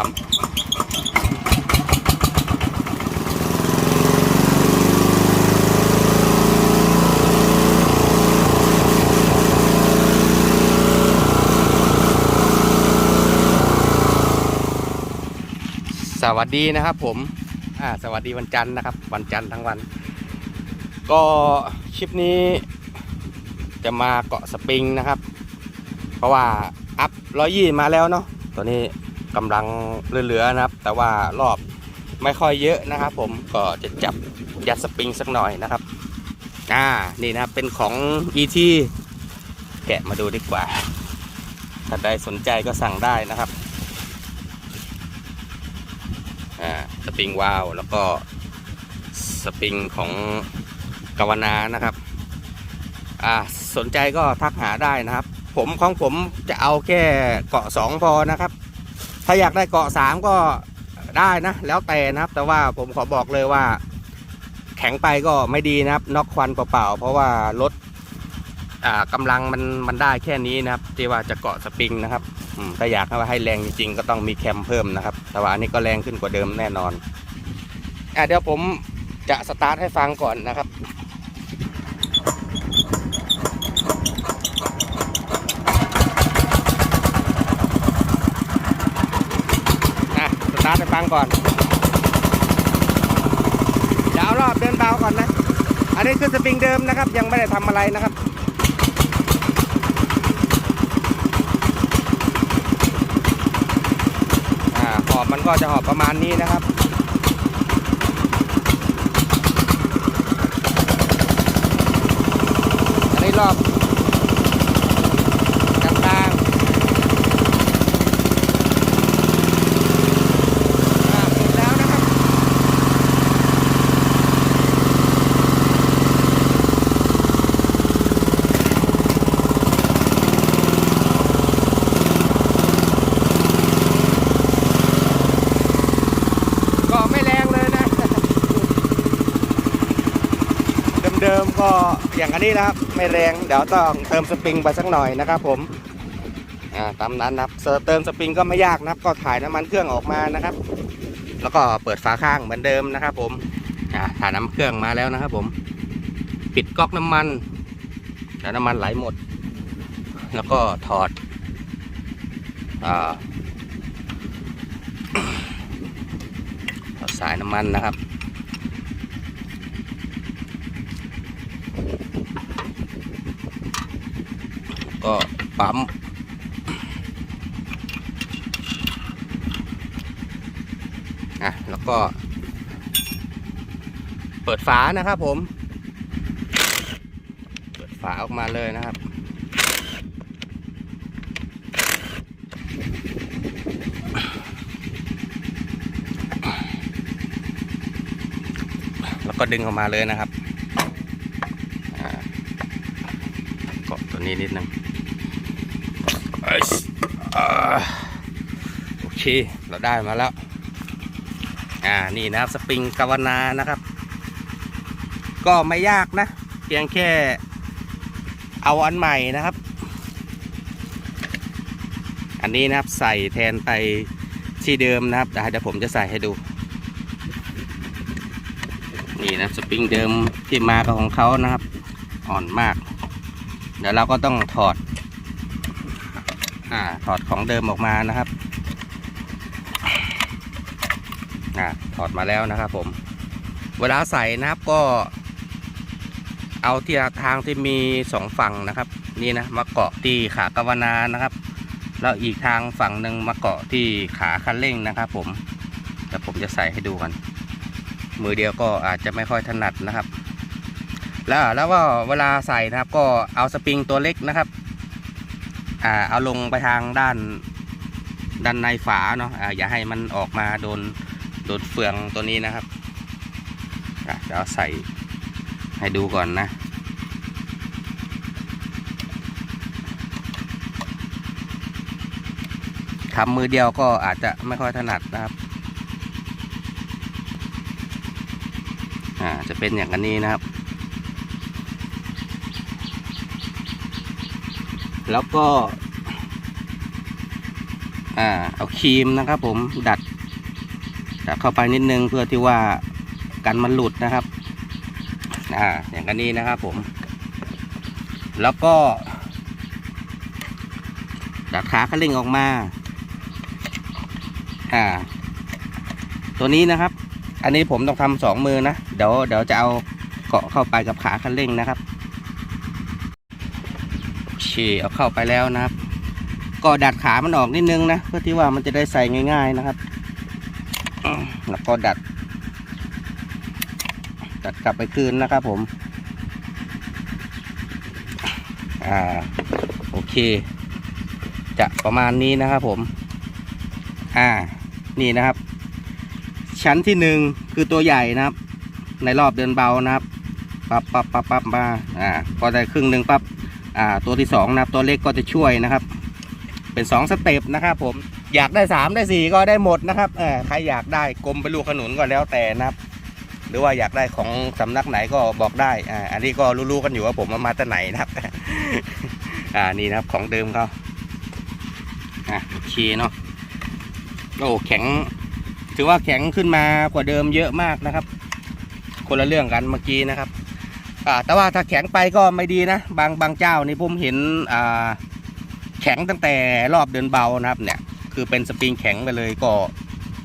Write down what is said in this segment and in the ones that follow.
ามสวัสดีนะครับผม อ่า สวัสดีวันจันทร์นะครับ วันจันทร์ทั้งวัน ก็คลิปนี้ จะมาเกาะสปริงนะครับ เพราะว่าอัพร้อยยี่มาแล้วเนาะตัวนี้ กำลังเหลือๆนะครับ แต่ว่ารอบไม่ค่อยเยอะนะครับ ผมก็จะจับยัดสปริงสักหน่อยนะครับอ่านี่นะครับเป็นของ ET แกะมาดูดีกว่า ถ้าใดสนใจก็สั่งได้นะครับอ่าสปริงวาลวแล้วก็สปริงของกาวนานะครับอ่าสนใจก็ทักหาได้นะครับ ผมของผมจะเอาแค่เกาะสองพอนะครับ ถ้าอยากได้เกาะสามก็ได้นะ แล้วแต่นะครับ แต่ว่าผมขอบอกเลยว่า แข็งไปก็ไม่ดีนะครับน็อกควันเปล่าๆเพราะว่ารถอ่าลังมันมันได้แค่นี้นะครับ ที่ว่าจะเกาะสปริงนะครับถ้าอยากให้แรงจริงๆ ก็ต้องมีแคมเพิ่มนะครับ แต่ว่าอันนี้ก็แรงขึ้นกว่าเดิมแน่นอนอเดี๋ยวผมจะสตาร์ทให้ฟังก่อนนะครับ อะสตางก่อนเดี๋ยวเอารอบเดินเบาก่อนนะ อันนี้คือสปริงเดิมนะครับ ยังไม่ได้ทำอะไรนะครับอ่าหอบมันก็จะหอบประมาณนี้นะครับอันนี้รอบกลางๆ อ่าปิดแล้วนะครับ ก็ไม่แรงเลยนะ เดิมก็อย่างอันนี้นะครับ ไม่แรงเดี๋ยวต้องเติมสปริงไปสักหน่อยนะครับผมอ่าตามนั้นนะครับเติมสปริงก็ไม่ยากนะครับ ก็ถ่ายน้ำมันเครื่องออกมานะครับ แล้วก็เปิดฝาข้างเหมือนเดิมนะครับ ผมอ่าถ่ายน้ำเครื่องมาแล้วนะครับ ผม ปิดก๊อกน้ำมันแล้วน้ำมันไหลหมด แล้วก็ถอดอ่าถอดสายน้ำมันนะครับ ก็ปั๊มอะแล้วก็ เปิดฝานะครับผม เปิดฝาออกมาเลยนะครับแล้วก็ดึงออกมาเลยนะครับอ่าเกาะตัวนี้นิดนึงเอ้ยอ่า โอเค เราได้มาแล้ว อ่า นี่นะครับ สปริงกาวนานะครับ ก็ไม่ยากนะ เพียงแค่เอาอันใหม่นะครับ อันนี้นะครับใส่แทนไปที่เดิมนะครับแต่เดี๋ยวผมจะใส่ให้ดู นี่นะสปริงเดิมที่มากับของเขานะครับ อ่อนมาก เดี๋ยวเราก็ต้องถอด อ่าถอดของเดิมออกมานะครับอ่าถอดมาแล้วนะครับ ผม เวลาใส่นะครับก็ เอาที่ทางที่มีสองฝั่งนะครับ นี่นะมาเกาะที่ขากาวนานะครับ แล้วอีกทางฝั่งหนึ่งมาเกาะที่ขาคันเร่งนะครับ ผมแต่ผมจะใส่ให้ดูกัน มือเดียวก็อาจจะไม่ค่อยถนัดนะครับ แล้วแล้วก็เวลาใส่นะครับ ก็เอาสปริงตัวเล็กนะครับ อ่าเอาลงไปทางด้านด้านในฝาเนาะอ่าอย่าให้มันออกมาโดนโดนเฟืองตัวนี้นะครับอะเดี๋ยวใส่ให้ดูก่อนนะทำมือเดียวก็อาจจะไม่ค่อยถนัดนะครับ อ่า จะเป็นอย่างนี้นะครับ แล้วก็ อ่า เอาครีมนะครับ ผมดัดดัดเข้าไปนิดนึงเพื่อที่ว่ากันมันหลุดนะครับ อ่า อย่างกันนี้นะครับ ผม แล้วก็ดัดขาคันเร่งออกมา อ่า ตัวนี้นะครับ อันนี้ผมต้องทำสองมือนะ เดี๋ยวเดี๋ยวจะเอาเกาะเข้าไปกับขาคันเร่งนะครับ เคเอาเข้าไปแล้วนะครับ ก็ดัดขามันออกนิดนึงนะเพื่อที่ว่ามันจะได้ใส่ง่าย ๆนะครับแล้วก็ดัด ดัดกลับไปคืนนะครับผม อ่าโอเค จะประมาณนี้นะครับผม อ่า นี่นะครับ ชั้นที่หนึ่งคือตัวใหญ่นะครับ ในรอบเดินเบานะครับ ปั๊บปั๊บปั๊บปั๊บมา อ่า พอได้ครึ่งหนึ่งปั๊บ อ่าตัวที่สองนะครับตัวเล็กก็จะช่วยนะครับ เป็นสองสเต็ปนะครับผมอยากได้สามได้สี่ก็ได้หมดนะครับเออใครอยากได้กลมเป็นลูกขนุนก็แล้วแต่นะครับ หรือว่าอยากได้ของสำนักไหนก็บอกได้อ่าอันนี้ก็รู้ๆกันอยู่ว่าผมเอามาแต่ไหนนะครับอ่านี่นะครับของเดิมเขาอะโอเคเนาะโอ้แข็ง ถือว่าแข็งขึ้นมากว่าเดิมเยอะมากนะครับ คนละเรื่องกันเมื่อกี้นะครับ แต่ว่าถ้าแข็งไปก็ไม่ดีนะ บางบางเจ้านี่ผมเห็นแข็งตั้งแต่รอบเดินเบานะครับ เนี่ย คือเป็นสปริงแข็งไปเลยก็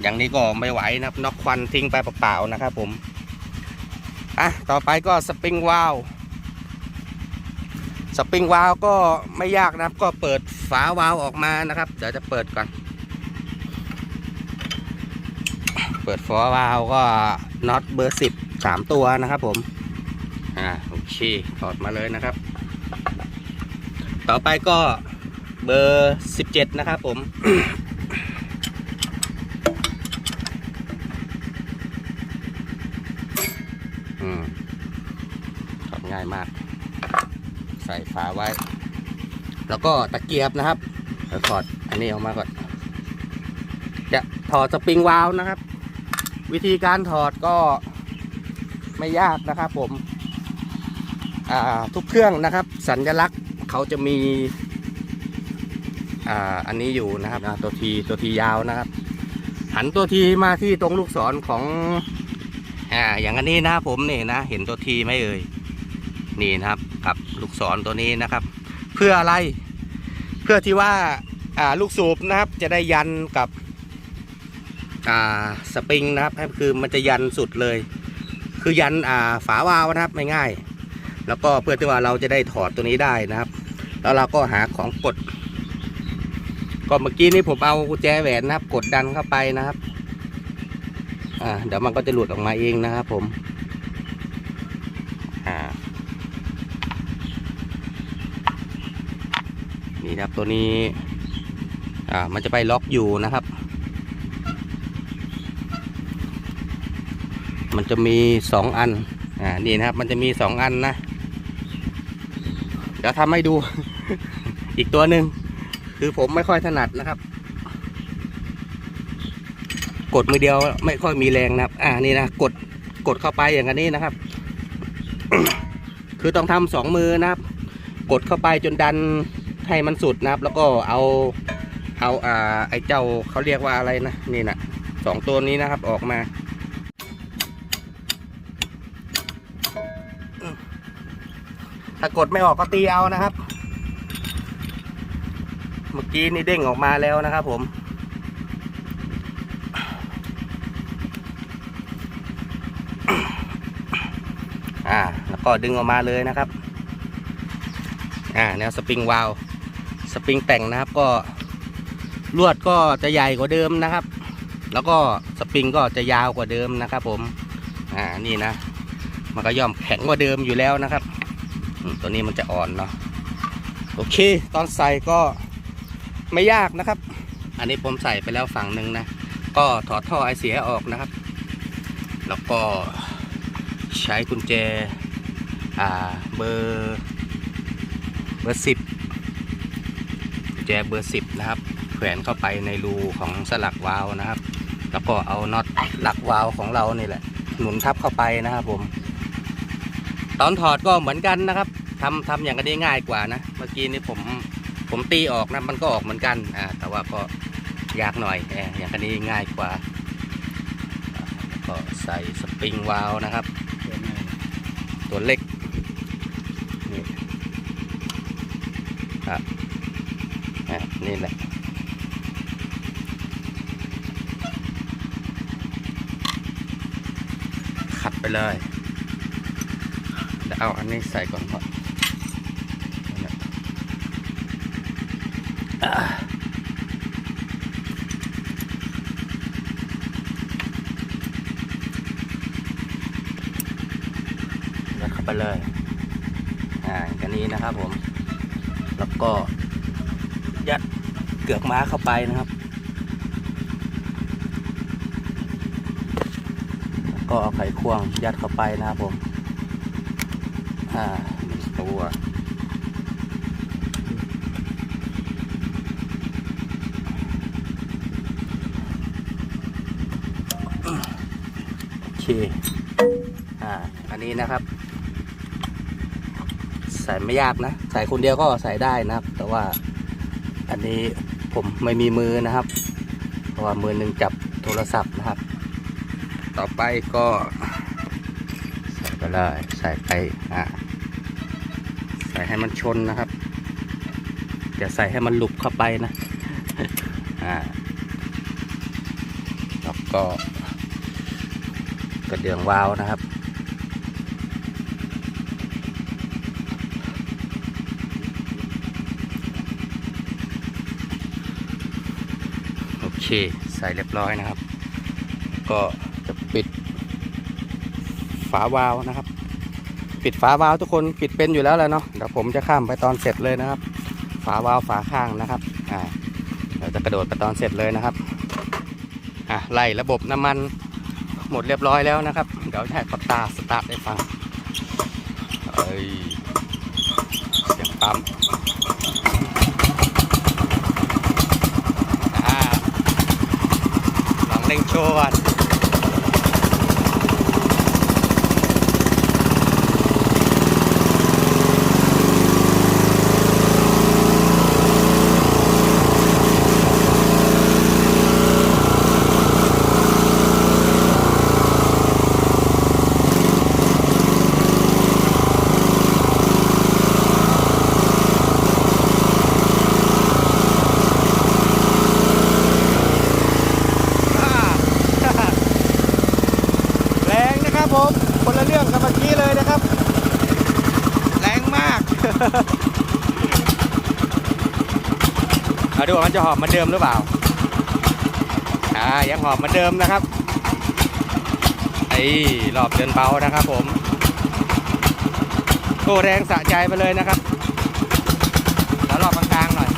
อย่างนี้ก็ไม่ไหวนะครับนอกควันทิ้งไปเปล่าๆนะครับผมอะต่อไปก็สปริงวาลสปริงวาลก็ไม่ยากนะครับ ก็เปิดฝาวาลออกมานะครับ เดี๋ยวจะเปิดก่อน เปิดฝาวาลก็น็อตเบอร์สิบสามตัวนะครับผม อ่าโอเคถอดมาเลยนะครับ ต่อไปก็เบอร์สิบเจ็ดนะครับผมถอดง่ายมาก ใส่ฝาไว้ แล้วก็ตะเกียบนะครับเดี๋ยวถอดอันนี้ออกมาก่อน จะถอดสปริงวาล์วนะครับ วิธีการถอดก็ไม่ยากนะครับผม ทุกเครื่องนะครับ สัญลักษณ์เขาจะมีออันนี้อยู่นะครับนะตัวทีตัวทียาวนะครับ หันตัวทีมาที่ตรงลูกศรของอ่าอย่างอันนี้นะผมนี่นะ เห็นตัวทีไหมเอ่ยนี่นะครับกับลูกศรตัวนี้นะครับ เพื่ออะไร เพื่อที่ว่าลูกสูบนะครับ จะได้ยันกับสปริงนะครับคือมันจะยันสุดเลย คือยันอ่าฝาวาล์วนะครับไม่ง่าย แล้วก็เพื่อที่ว่าเราจะได้ถอดตัวนี้ได้นะครับ แล้วเราก็หาของกด ก็เมื่อกี้นี้ผมเอากุญแจแหวนนะครับ กดดันเข้าไปนะครับอ่าเดี๋ยวมันก็จะหลุดออกมาเองนะครับผมอ่านี่ครับตัวนี้อ่ามันจะไปล็อกอยู่นะครับ มันจะมีสองอันอ่านี่นะครับ มันจะมีสองอันนะ ดี๋ยวทำให้ดู อีกตัวหนึ่งคือผมไม่ค่อยถนัดนะครับ กดมือเดียวไม่ค่อยมีแรงนะครับ อ่านี่นะกดกดเข้าไปอย่างนี้นะครับ คือต้องทำสองมือนะครับ กดเข้าไปจนดันให้มันสุดนะครับ แล้วก็เอาเอาอ่าไอ้เจ้าเขาเรียกว่าอะไรนะนี่นะสองตัวนี้นะครับออกมา ถ้ากดไม่ออกก็ตีเอานะครับ เมื่อกี้นี่เด้งออกมาแล้วนะครับผม อ่า แล้วก็ดึงออกมาเลยนะครับ อ่า แนวสปริงวาลสปริงแต่งนะครับก็ลวดก็จะใหญ่กว่าเดิมนะครับ แล้วก็สปริงก็จะยาวกว่าเดิมนะครับผม อ่า นี่นะ มันก็ย่อมแข็งกว่าเดิมอยู่แล้วนะครับ ตัวนี้มันจะอ่อนเนาะโอเค ตอนใส่ก็ไม่ยากนะครับ อันนี้ผมใส่ไปแล้วฝั่งหนึ่งนะ ก็ถอดท่อไอเสียออกนะครับ แล้วก็ใช้กุญแจอ่าเบอร์เบอร์สิบกุญแจเบอร์สิบนะครับ แขวนเข้าไปในรูของสลักวาล์วนะครับ แล้วก็เอาน็อตหลักวาล์วของเรานี่แหละหนุนทับเข้าไปนะครับผม ตอนถอดก็เหมือนกันนะครับ ทำทำอย่างนี้ง่ายกว่านะ เมื่อกี้นี้ผมผมตีออกนะมันก็ออกเหมือนกันอ่าแต่ว่าก็ยากหน่อยแอย่างคันนี้ง่ายกว่า ก็ใส่สปริงวาลวนะครับ ตัวเล็กนี่ครับอะนี่แหละขัดไปเลยเดี๋ยวเอาอันนี้ใส่ก่อนครับนั่นแหละอะยัดเข้า ไปเลย อ่ากันนี้นะครับผม แล้วก็ยัดเกือกม้าเข้าไปนะครับแล้วก็เอาไขควงยัดเข้าไปนะครับผม อ่าหนึ่งตัวโอเค อ่า อันนี้นะครับ ใส่ไม่ยากนะ ใส่คนเดียวก็ใส่ได้นะครับ แต่ว่าอันนี้ผมไม่มีมือนะครับ เพราะว่ามือหนึ่งจับโทรศัพท์นะครับ ต่อไปก็ใส่ไปเลยใส่ไปอ่าใส่ให้มันชนนะครับอย่าใส่ให้มันหลุบเข้าไปนะอ่าแล้วก็กระเดื่องวาวนะครับ เค ใส่เรียบร้อยนะครับ ก็จะปิดฝาวาล์วนะครับ ปิดฝาวาล์วทุกคนปิดเป็นอยู่แล้วแหละเนาะเดี๋ยวผมจะข้ามไปตอนเสร็จเลยนะครับ ฝาวาล์วฝาข้างนะครับอ่าเดี๋ยวจะกระโดดไปตอนเสร็จเลยนะครับอะไล่ระบบน้ำมันหมดเรียบร้อยแล้วนะครับ เดี๋ยวให้ปตาสตาร์ทให้ฟังเอ้ยเสียงปั๊มอ่า ลองเร่งโชว์ก่อน อ่า แรงนะครับผม คนละเรื่องกับเมื่อกี้เลยนะครับ แรงมาก เอาดูว่ามันจะหอบเหมือนเดิมหรือเปล่า อ่า ยังหอบเหมือนเดิมนะครับ ไอ้รอบเดินเบานะครับผม โอ้แรงสะใจไปเลยนะครับ แล้วรอบกลางๆหน่อย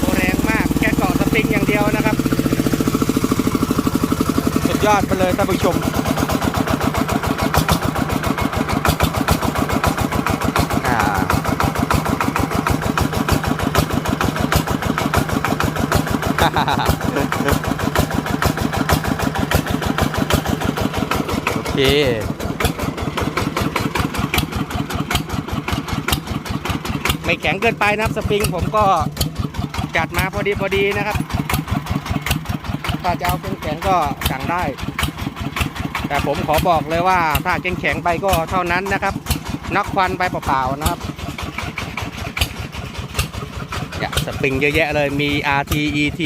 โอ้แรงมากแค่เกาะสปริงอย่างเดียวนะครับ สุด ยอดไปเลยท่านผู้ชมอ่าโอเคไม่แข็งเกินไปนะครับสปริงผมก็จัดมาพอดีพอดีนะครับ ถ้าจะเอาแข็งๆก็สั่งได้ แต่ผมขอบอกเลยว่าถ้าแข็งๆไปก็เท่านั้นนะครับนักควันไปเปล่าๆนะครับเนี่ยสปริงเยอะแยะเลยมี RT ET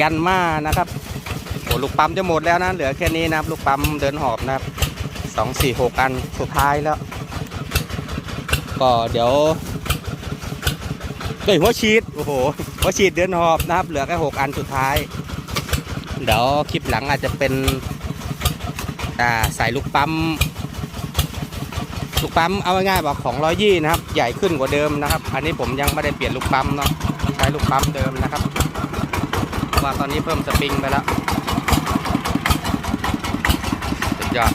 ยันมานะครับโอ้ลูกปั๊มจะหมดแล้วนะเหลือแค่นี้นะครับลูกปั๊มเดินหอบนะครับสองสี่หกอันสุดท้ายแล้ว ก็เดี๋ยวเฮ้ยหัวฉีดโอ้โห หัวฉีดเดือนหอบนะครับ เหลือแค่หกอันสุดท้าย เดี๋ยวคลิปหลังอาจจะเป็นใส่ลูกปั๊มลูกปั๊มเอาง่ายๆบอกของร้อยยี่นะครับ ใหญ่ขึ้นกว่าเดิมนะครับ อันนี้ผมยังไม่ได้เปลี่ยนลูกปั๊มเนาะใช้ลูกปั๊มเดิมนะครับเพราะว่าตอนนี้เพิ่มสปริงไปแล้วสุดยอด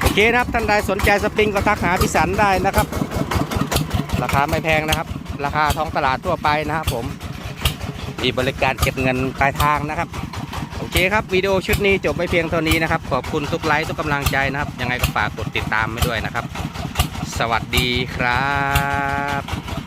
โอเคนะครับท่านใดสนใจสปริงก็ทักหาพิสันได้นะครับ ราคาไม่แพงนะครับ ราคาท้องตลาดทั่วไปนะครับผม มีบริการเก็บเงินปลายทางนะครับ โอเคครับวิดีโอชุดนี้จบไปเพียงเท่านี้นะครับ ขอบคุณทุกไลค์ทุกกำลังใจนะครับ ยังไงก็ฝากกดติดตามไปด้วยนะครับ สวัสดีครับ